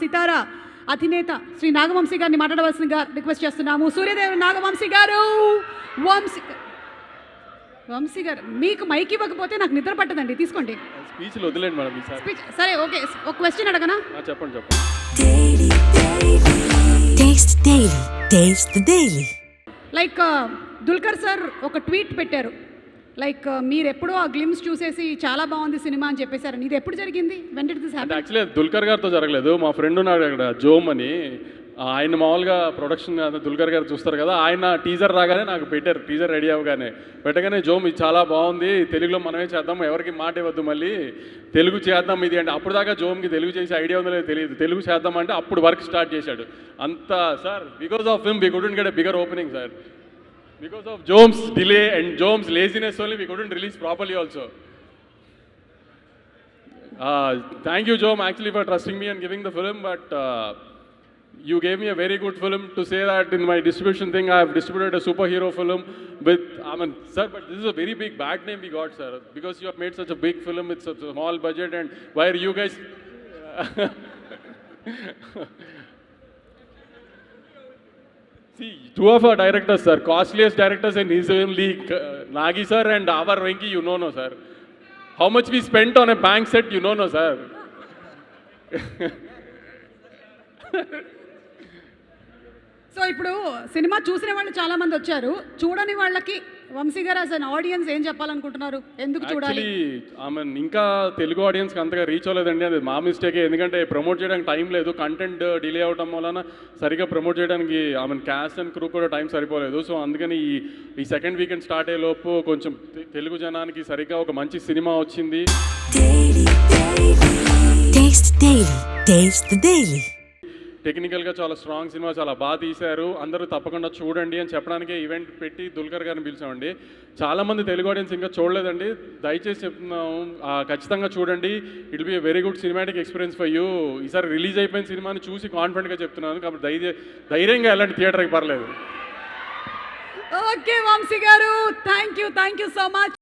సితారా అధినేత శ్రీ నాగవంశీ గారిని మాట్లాడవలసిందిగా రిక్వెస్ట్ చేస్తున్నాము. సూర్యదేవుడు నాగవంశీ గారు! వంశీ వంశీ గారు మీకు మైక్ ఇవ్వకపోతే నాకు నిద్ర పట్టదండి. తీసుకోండి. స్పీచ్లు వదిలేండి మేడం ఈసారి. స్పీచ్ సరే ఓకే. ఒక క్వశ్చన్ అడగనా? చెప్పండి చెప్పండి. Taste Daily. Taste the Daily. Like Dulquer sir ఒక ట్వీట్ పెట్టారు. లైక్ uh, మీరు ఎప్పుడో ఆ గ్లిమ్స్ చూసేసి చాలా బాగుంది సినిమా అని చెప్పేశారు. ఇది ఎప్పుడు జరిగింది when did this happen actually Dulquer గారితో జరగలేదు. మా ఫ్రెండ్ ఉన్నాడు అక్కడ జోమ్ అని. ఆయన మామూలుగా ప్రొడక్షన్ దుల్కర్ గారు చూస్తారు కదా ఆయన టీజర్ రాగానే నాకు పెట్టారు. టీజర్ రెడీ అవ్వగానే. పెట్టగానే జోమ్ ఇది చాలా బాగుంది. తెలుగులో మనమే చేద్దాం. ఎవరికి మాట ఇవ్వద్దు మళ్ళీ. తెలుగు చేద్దాం ఇది అంటే అప్పుడు దాకా జోమ్కి తెలుగు చేసే ఐడియా ఉందో లేదో తెలియదు. తెలుగు చేద్దాం అంటే అప్పుడు వర్క్ స్టార్ట్ చేశాడు. అంత sir because of film we couldn't get a bigger opening sir Because of Joms' delay and Joms' laziness only, we couldn't release properly also. Uh, thank you, Jom, actually for trusting me and giving the film, but uh, you gave me a very good film to say that in my distribution thing, I have distributed a superhero film with, I mean, sir, but this is a very big bad name we got, sir, because you have made such a big film with such a small budget and why are you guys... two of our directors sir costliest directors and is like Nagi sir and our Venky you know no sir how much we spend on a bank set you know no sir so ఇప్పుడు cinema చూసిన వాళ్ళు చాలా మంది వచ్చారు. చూడని వాళ్ళకి వంశీ గారు అసలు ఆడియన్స్ ఏం చెప్పాలనుకుంటున్నారు? ఎందుకు చూడాలి? మీన్ ఇంకా తెలుగు ఆడియన్స్కి అంతగా రీచ్ అవ్వలేదండి. అది మా మిస్టేకే ఎందుకంటే ప్రమోట్ చేయడానికి టైం లేదు. కంటెంట్ డిలే అవడం వలన సరిగా ప్రమోట్ చేయడానికి I mean cast and crew కూడా టైం సరిపోలేదు. సో అందుకని ఈ ఈ సెకండ్ వీకెండ్ స్టార్ట్ అయ్యే లోపు కొంచెం తెలుగు జనానికి సరిగా ఒక మంచి సినిమా వచ్చింది. Taste Daily. Taste the Daily. టెక్నికల్గా చాలా స్ట్రాంగ్ సినిమా చాలా బాగా తీశారు. అందరూ తప్పకుండా చూడండి అని చెప్పడానికే ఈవెంట్ పెట్టి దుల్కర్ గారిని పిలిచామండి. చాలామంది తెలుగు ఆడియన్స్ ఇంకా చూడలేదండి. దయచేసి చెప్తున్నాము ఖచ్చితంగా చూడండి. It be a very good cinematic experience for you ఈసారి రిలీజ్ అయిపోయిన సినిమాని చూసి కాన్ఫిడెంట్గా చెప్తున్నాను. కాబట్టి ధైర్య ధైర్యంగా వెళ్ళండి. థియేటర్కి పర్లేదు. ఓకే వంశీ గారు. Thank you thank you so much